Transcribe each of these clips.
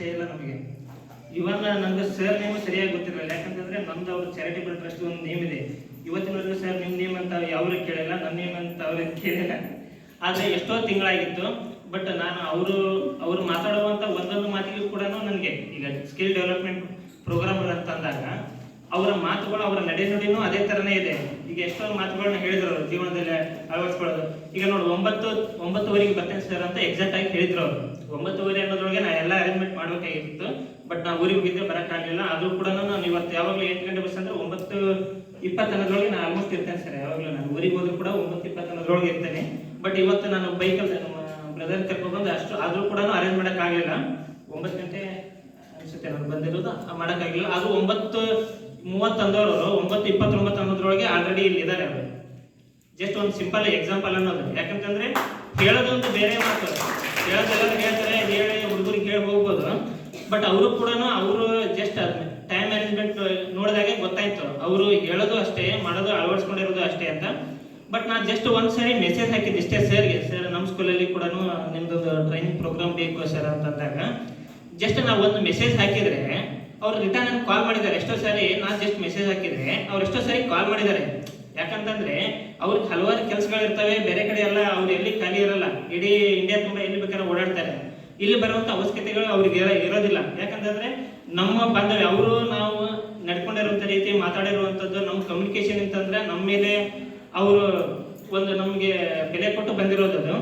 ಪರಿಚಯ ಇಲ್ಲ ನಮಗೆ. ಇವನ್ ನನಗೆ ಸರ್ ನೇಮ್ ಸರಿಯಾಗಿ ಗೊತ್ತಿರಲಿಲ್ಲ ಯಾಕಂತಂದ್ರೆ ನಮ್ದು ಅವ್ರ ಚಾರಿಟೇಬಲ್ ಟ್ರಸ್ಟ್ ಒಂದು ನೇಮ್ ಇದೆ. ಇವತ್ತಿನವರೆಗೂ ಸರ್ ನಿಮ್ಮ ನೇಮ್ ಅಂತ ಯಾವ್ರು ಕೇಳಿಲ್ಲ ನನ್ನ ನೇಮ್ ಅಂತ ಅವ್ರಿಗೆ ಕೇಳಿಲ್ಲ. ಆದರೆ ಎಷ್ಟೋ ತಿಂಗಳಾಗಿತ್ತು ಬಟ್ ನಾನು ಅವರು ಅವರು ಮಾತಾಡುವಂಥ ಒಂದೊಂದು ಮಾತಿಗೂ ಕೂಡ ನನಗೆ ಈಗ ಸ್ಕಿಲ್ ಡೆವಲಪ್ಮೆಂಟ್ ಪ್ರೋಗ್ರಾಮ್ ಅಂತ ಅಂದಾಗ ಅವರ ಮಾತುಗಳು ಅವರ ನಡೆ ನುಡಿನೂ ಅದೇ ತರನೇ ಇದೆ. ಈಗ ಎಷ್ಟೋ ಮಾತುಗಳನ್ನ ಹೇಳಿದ್ರು ಅವರು ಜೀವನದಲ್ಲಿ ಅಳವಡಿಸ್ಕೊಳ್ಳೋದು. ಈಗ ನೋಡಿ, ಒಂಬತ್ತು, ಒಂಬತ್ತುವರೆಗೆ ಬರ್ತೇನೆ ಸರ್ ಅಂತ ಎಕ್ಸಾಕ್ಟ್ ಆಗಿ ಹೇಳಿದ್ರು ಅವರು. ಒಂಬತ್ತುವರೆ ಅನ್ನೋದ್ರೊಳಗೆ ನಾ ಎಲ್ಲ ಅರೇಂಜ್ಮೆಂಟ್ ಮಾಡಬೇಕಾಗಿತ್ತು. ಬಟ್ ನಾ ಊರಿಗೆ ಹೋಗಿದ್ದೆ ಬರೋಕ್ಕಾಗಲಿಲ್ಲ ಆದರೂ ಕೂಡ ನಾನು ಇವತ್ತು ಯಾವಾಗಲೂ ಎಂಟು ಗಂಟೆ ಬಸ್ ಅಂದ್ರೆ ಒಂಬತ್ತು ಇಪ್ಪತ್ತು ಅನ್ನೋದ್ರೊಳಗೆ ನಾನು ಆಲ್ಮೋಸ್ಟ್ ಇರ್ತೇನೆ ಸರ್ ಯಾವಾಗಲೂ. ನಾನು ಊರಿಗೆ ಹೋದ್ರು ಕೂಡ ಒಂಬತ್ತು ಇಪ್ಪತ್ತು ಅನ್ನೋದ್ರೊಳಗೆ ಇರ್ತೇನೆ. ಬಟ್ ಇವತ್ತು ನಾನು ಬೈಕಲ್ಲಿ ನಮ್ಮ ಬ್ರದರ್ ಕರ್ಕೊಂಡ್ಬಂದು ಅಷ್ಟು ಆದರೂ ಕೂಡ ಅರೇಂಜ್ ಮಾಡೋಕ್ಕಾಗಲಿಲ್ಲ ಒಂಬತ್ತು ಗಂಟೆ ಅನ್ಸುತ್ತೆ ನಾನು ಬಂದಿರೋದು. ಮಾಡೋಕ್ಕಾಗಿಲ್ಲ ಅದು ಒಂಬತ್ತು ಮೂವತ್ತು ಅಂದವರು ಒಂಬತ್ತು ಇಪ್ಪತ್ತೊಂಬತ್ತು ಅನ್ನೋದ್ರೊಳಗೆ ಆಲ್ರೆಡಿ ಇಲ್ಲಿ ಇದ್ದಾರೆ ಅವರು. ಜಸ್ಟ್ ಒಂದು ಸಿಂಪಲ್ ಎಕ್ಸಾಂಪಲ್ ಅನ್ನೋದು. ಯಾಕಂತಂದ್ರೆ ಹೇಳೋದೊಂದು ಬೇರೆ ಮಾತು. ಹೇಳೋದೆಲ್ಲ ಹೇಳ್ತಾರೆ ಹೇಳಿ ಹುಡುಗರಿಗೆ ಹೇಳಿ ಹೋಗ್ಬೋದು. ಬಟ್ ಅವರು ಕೂಡ ಅವರು ಜಸ್ಟ್ ಟೈಮ್ ಮ್ಯಾನೇಜ್ಮೆಂಟ್ ನೋಡಿದಾಗೆ ಗೊತ್ತಾಯ್ತು. ಅವರು ಹೇಳೋದು ಅಷ್ಟೇ, ಮಾಡೋದು, ಅಳವಡಿಸ್ಕೊಂಡಿರೋದು ಅಷ್ಟೇ ಅಂತ. ಬಟ್ ನಾನು ಜಸ್ಟ್ ಒಂದು ಸರಿ ಮೆಸೇಜ್ ಹಾಕಿದ್ದೆ ಇಷ್ಟೇ ಸರ್ಗೆ. ಸರ್ ನಮ್ಮ ಸ್ಕೂಲಲ್ಲಿ ಕೂಡ ನಿಮ್ದೊಂದು ಟ್ರೈನಿಂಗ್ ಪ್ರೋಗ್ರಾಮ್ ಬೇಕು ಸರ್ ಅಂತಂದಾಗ ಜಸ್ಟ್ ನಾವು ಒಂದು ಮೆಸೇಜ್ ಹಾಕಿದ್ರೆ ಅವ್ರು ರಿಟರ್ನ್ ಅಂತ ಕಾಲ್ ಮಾಡಿದ್ದಾರೆ. ಎಷ್ಟೋ ಸಾರಿ ನಾನು ಜಸ್ಟ್ ಮೆಸೇಜ್ ಹಾಕಿದ್ರೆ ಅವ್ರು ಎಷ್ಟೋ ಸಾರಿ ಕಾಲ್ ಮಾಡಿದ್ದಾರೆ. ಯಾಕಂತಂದ್ರೆ ಅವ್ರಿಗೆ ಹಲವಾರು ಕೆಲಸಗಳಿರ್ತವೆ. ಬೇರೆ ಕಡೆ ಎಲ್ಲ ಅವ್ರು ಎಲ್ಲಿ ಖಾಲಿ ಇರಲ್ಲ. ಇಡೀ ಇಂಡಿಯಾ ತುಂಬ ಎಲ್ಲಿ ಬೇಕಾದ್ರೆ ಓಡಾಡ್ತಾರೆ. ಇಲ್ಲಿ ಬರುವಂತ ಅವಶ್ಯಕತೆಗಳು ಅವ್ರಿಗೆ ಇರೋದಿಲ್ಲ. ಯಾಕಂತಂದ್ರೆ ನಮ್ಮ ಬಾಂಧವ್ಯ, ಅವರು ನಾವು ನಡ್ಕೊಂಡಿರುವಂಥ ರೀತಿ ಮಾತಾಡಿರುವಂಥದ್ದು ನಮ್ಮ ಕಮ್ಯುನಿಕೇಶನ್ ಅಂತಂದ್ರೆ ನಮ್ಮ ಮೇಲೆ ಅವರು ಒಂದು ನಮಗೆ ಬೆಲೆ ಕೊಟ್ಟು ಬಂದಿರೋದದು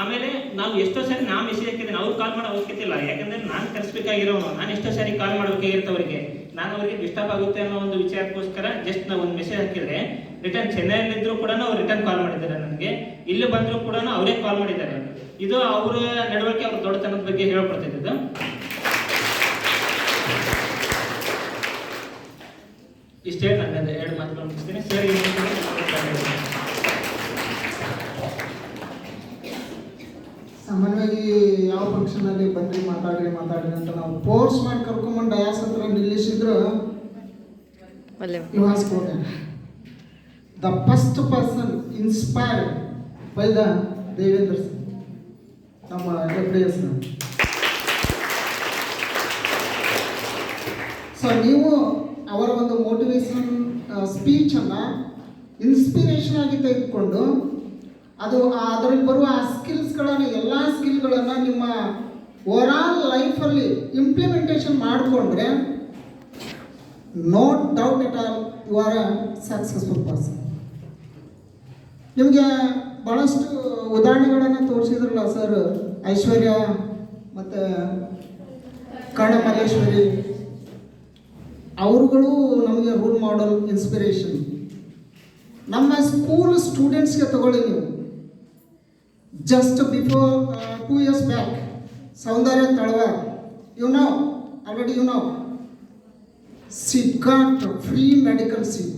ಆಮೇಲೆ ನಾವು ಎಷ್ಟೋ ಸಾರಿ ನಾ ಮಿಸ್ ಹಾಕಿದ್ದೀನಿ, ಅವ್ರು ಕಾಲ್ ಮಾಡೋ ಇಲ್ಲ. ಯಾಕಂದ್ರೆ ನಾನು ಕರೆಸ್ಬೇಕಾಗಿರೋನು ನಾನು ಎಷ್ಟೋ ಸಾರಿ ಕಾಲ್ ಮಾಡ್ಬೇಕಾಗಿರುತ್ತೆ ಅವರಿಗೆ ನಾನು ಅವರಿಗೆ ಡಿಸ್ಟರ್ಬ್ ಆಗುತ್ತೆ ಅನ್ನೋ ಒಂದು ವಿಚಾರಕ್ಕೋಸ್ಕರ ಜಸ್ಟ್ ನಾವು ಒಂದು ಮೆಸೇಜ್ ಹಾಕಿದ್ರೆ ರಿಟರ್ನ್ ಚೆನ್ನೈಯಲ್ಲಿದ್ರು ಕೂಡ ಅವ್ರು ರಿಟರ್ನ್ ಕಾಲ್ ಮಾಡಿದ್ದಾರೆ ನನಗೆ. ಇಲ್ಲಿ ಬಂದರೂ ಕೂಡ ಅವರೇ ಕಾಲ್ ಮಾಡಿದ್ದಾರೆ. ಇದು ಅವರ ನಡವಳಿಕೆ, ಅವ್ರ ದೊಡ್ಡತನದ ಬಗ್ಗೆ ಹೇಳ್ಕೊಡ್ತಿದ್ದು ಇಷ್ಟೇ ನನ್ನ ಎರಡು ಮಾತುಗಳು ಮುಗಿಸ್ತೀನಿ. ಸರ್ ಬಂದ್ರಿ ಮಾತಾಡ್ರಿ ಮಾತಾಡ್ರಿ ಅಂತ ನಾವು ಫೋರ್ಸ್ ಮಾಡಿ ಕರ್ಕೊಂಡ್ಬಂದು ಡಯಾಸ್ ಹತ್ರ ನಿಲ್ಲಿಸಿದ್ರು ಇವಾಸ್ಕೋಟ the first person inspired by the Devendra Singh ನಮ್ಮ ಎಫ್ ಎಸ್ ಸೊ ನೀವು ಅವರ ಒಂದು ಮೋಟಿವೇಶನ್ ಸ್ಪೀಚನ್ನು ಇನ್ಸ್ಪಿರೇಷನ್ ಆಗಿ ತೆಗೆದುಕೊಂಡು ಅದು ಅದರಲ್ಲಿ ಬರುವ ಆ ಸ್ಕಿಲ್ಸ್ಗಳನ್ನು ಎಲ್ಲ ಸ್ಕಿಲ್ಗಳನ್ನು ನಿಮ್ಮ ಓವರಾಲ್ ಲೈಫಲ್ಲಿ ಇಂಪ್ಲಿಮೆಂಟೇಷನ್ ಮಾಡಿಕೊಂಡ್ರೆ no doubt at all you are a successful person ನಿಮಗೆ ಭಾಳಷ್ಟು ಉದಾಹರಣೆಗಳನ್ನು ತೋರಿಸಿದ್ರಲ್ಲ ಸರ್ ಐಶ್ವರ್ಯ ಮತ್ತು ಕರ್ಣಮಲ್ಲೇಶ್ವರಿ. ಅವರುಗಳು ನಮಗೆ ರೋಲ್ ಮಾಡಲ್ ಇನ್ಸ್ಪಿರೇಷನ್ ನಮ್ಮ ಸ್ಕೂಲ್ ಸ್ಟೂಡೆಂಟ್ಸ್ಗೆ ತಗೊಳ್ಳಿ ನೀವು. Just before two years back Soundarya Talawar. You know, already you know, she got free medical seat,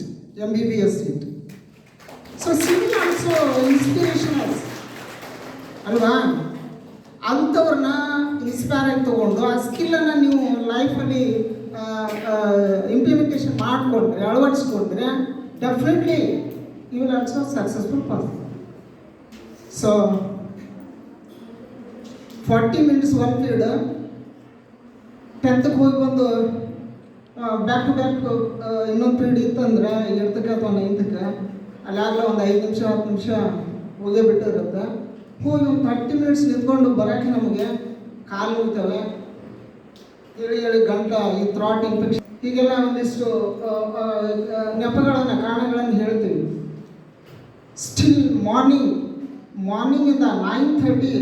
MBBS seat. So she will also inspirational. ಅಲ್ವಾ ಅಂಥವ್ರನ್ನ ಇನ್ಸ್ಪೈರ್ ಆಗಿ ತಗೊಂಡು ಆ ಸ್ಕಿಲ್ಲನ್ನು ನೀವು ಲೈಫಲ್ಲಿ ಇಂಪ್ಲಿಮೆಂಟೇಷನ್ ಮಾಡಿಕೊಂಡ್ರೆ ಅಳವಡಿಸ್ಕೊಂಡ್ರೆ definitely you will also successful person so forty minutes one period ಟೆಂತ್ಗೆ ಹೋಗಿ ಬಂದು ಬ್ಯಾಕ್ ಟು ಬ್ಯಾಕ್ ಇನ್ನೊಂದು ಪೀರಿಯಡ್ ಇತ್ತಂದ್ರೆ ಏಳ್ತಕ್ಕೆ ಅಥವಾ ನೈನ್ತಕ್ಕೆ ಅಲ್ಲಾಗಲೇ ಒಂದು ಐದು ನಿಮಿಷ, ಹತ್ತು ನಿಮಿಷ ಹೋಗೇ ಬಿಟ್ಟಿರುತ್ತೆ. ಹೋಗಿ ಒಂದು ತರ್ಟಿ ಮಿನಿಟ್ಸ್ ನಿಂತ್ಕೊಂಡು ಬರೋಕೆ ನಮಗೆ ಕಾಲು ಹೋಗ್ತವೆ ಹೇಳಿ ಹೇಳಿ ಗಂಟ ಈ ಥ್ರಾಟ್ ಇನ್ಫೆಕ್ಷನ್ ಹೀಗೆಲ್ಲ ಒಂದಿಷ್ಟು ನೆಪಗಳನ್ನು, ಕಾರಣಗಳನ್ನು ಹೇಳ್ತೀವಿ. Still morning ಮಾರ್ನಿಂಗಿಂದ nine thirty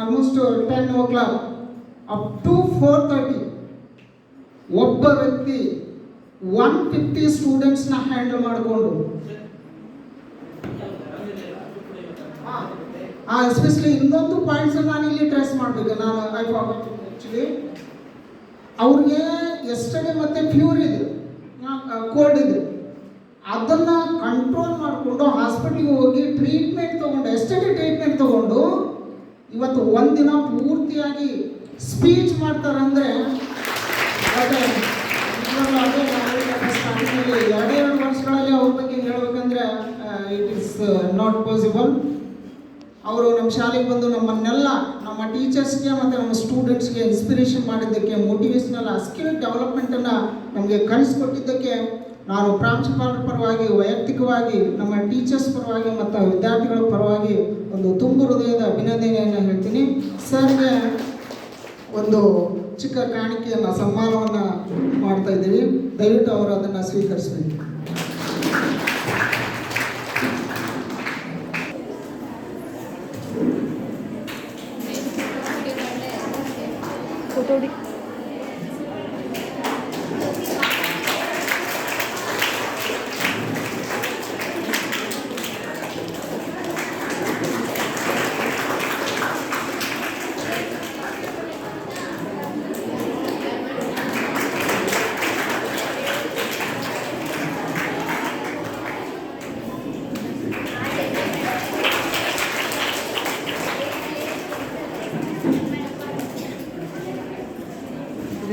almost ten o'clock up to four thirty ಒಬ್ಬ ವ್ಯಕ್ತಿ ಒನ್ ಫಿಫ್ಟಿ ಸ್ಟೂಡೆಂಟ್ಸ್ನ ಹ್ಯಾಂಡಲ್ ಮಾಡಿಕೊಂಡು. ಎಸ್ಪೆಷಲಿ ಇನ್ನೊಂದು ಪಾಯಿಂಟ್ಸ್ ನಾನು ಇಲ್ಲಿ ಟ್ರೇಸ್ ಮಾಡಬೇಕು. ನಾನು ಐ ಆ್ಯಕ್ಚುಲಿ ಅವ್ರಿಗೆ ಎಷ್ಟೇ ಮತ್ತೆ ಫ್ಯೂರ್ ಇದೆ. ಕೋಲ್ಡ್ ಇದೆ. ಅದನ್ನು ಕಂಟ್ರೋಲ್ ಮಾಡಿಕೊಂಡು ಹಾಸ್ಪಿಟ್ಲಿಗೆ ಹೋಗಿ ಟ್ರೀಟ್ಮೆಂಟ್ ತೊಗೊಂಡು ಎಷ್ಟೇ ಟ್ರೀಟ್ಮೆಂಟ್ ತೊಗೊಂಡು, ಇವತ್ತು ಒಂದಿನ ಪೂರ್ತಿಯಾಗಿ ಸ್ಪೀಚ್ ಮಾಡ್ತಾರಂದರೆ ಅದೇ starting ಅಲ್ಲಿ ವರ್ಷಗಳಲ್ಲಿ ಅವ್ರ ಬಗ್ಗೆ ಹೇಳಬೇಕಂದ್ರೆ ಇಟ್ ಇಸ್ ನಾಟ್ ಪಾಸಿಬಲ್ ಅವರು ನಮ್ಮ ಶಾಲೆಗೆ ಬಂದು ನಮ್ಮನ್ನೆಲ್ಲ, ನಮ್ಮ ಟೀಚರ್ಸ್ಗೆ ಮತ್ತು ನಮ್ಮ ಸ್ಟೂಡೆಂಟ್ಸ್ಗೆ ಇನ್ಸ್ಪಿರೇಷನ್ ಮಾಡಿದ್ದಕ್ಕೆ ಮೋಟಿವೇಶ್ನಲ್ ಸ್ಕಿಲ್ ಡೆವಲಪ್ಮೆಂಟನ್ನು ನಮಗೆ ಕಲಿಸ್ಕೊಟ್ಟಿದ್ದಕ್ಕೆ ನಾನು ಪ್ರಾಂಶುಪಾಲರ ಪರವಾಗಿ, ವೈಯಕ್ತಿಕವಾಗಿ, ನಮ್ಮ ಟೀಚರ್ಸ್ ಪರವಾಗಿ ಮತ್ತು ವಿದ್ಯಾರ್ಥಿಗಳ ಪರವಾಗಿ ಒಂದು ತುಂಬು ಹೃದಯದ ಅಭಿನಂದನೆಯನ್ನು ಹೇಳ್ತೀನಿ. ಸರ್ಗೆ ಒಂದು ಚಿಕ್ಕ ಕಾಣಿಕೆಯನ್ನು ಸನ್ಮಾನವನ್ನು ಮಾಡ್ತಾ ಇದ್ದೀವಿ. ದಯವಿಟ್ಟು ಅವರು ಅದನ್ನ ಸ್ವೀಕರಿಸಬೇಕು. ಫೋಟೋ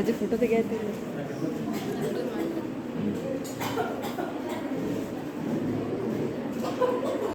जे फोटो ते घ्यायचे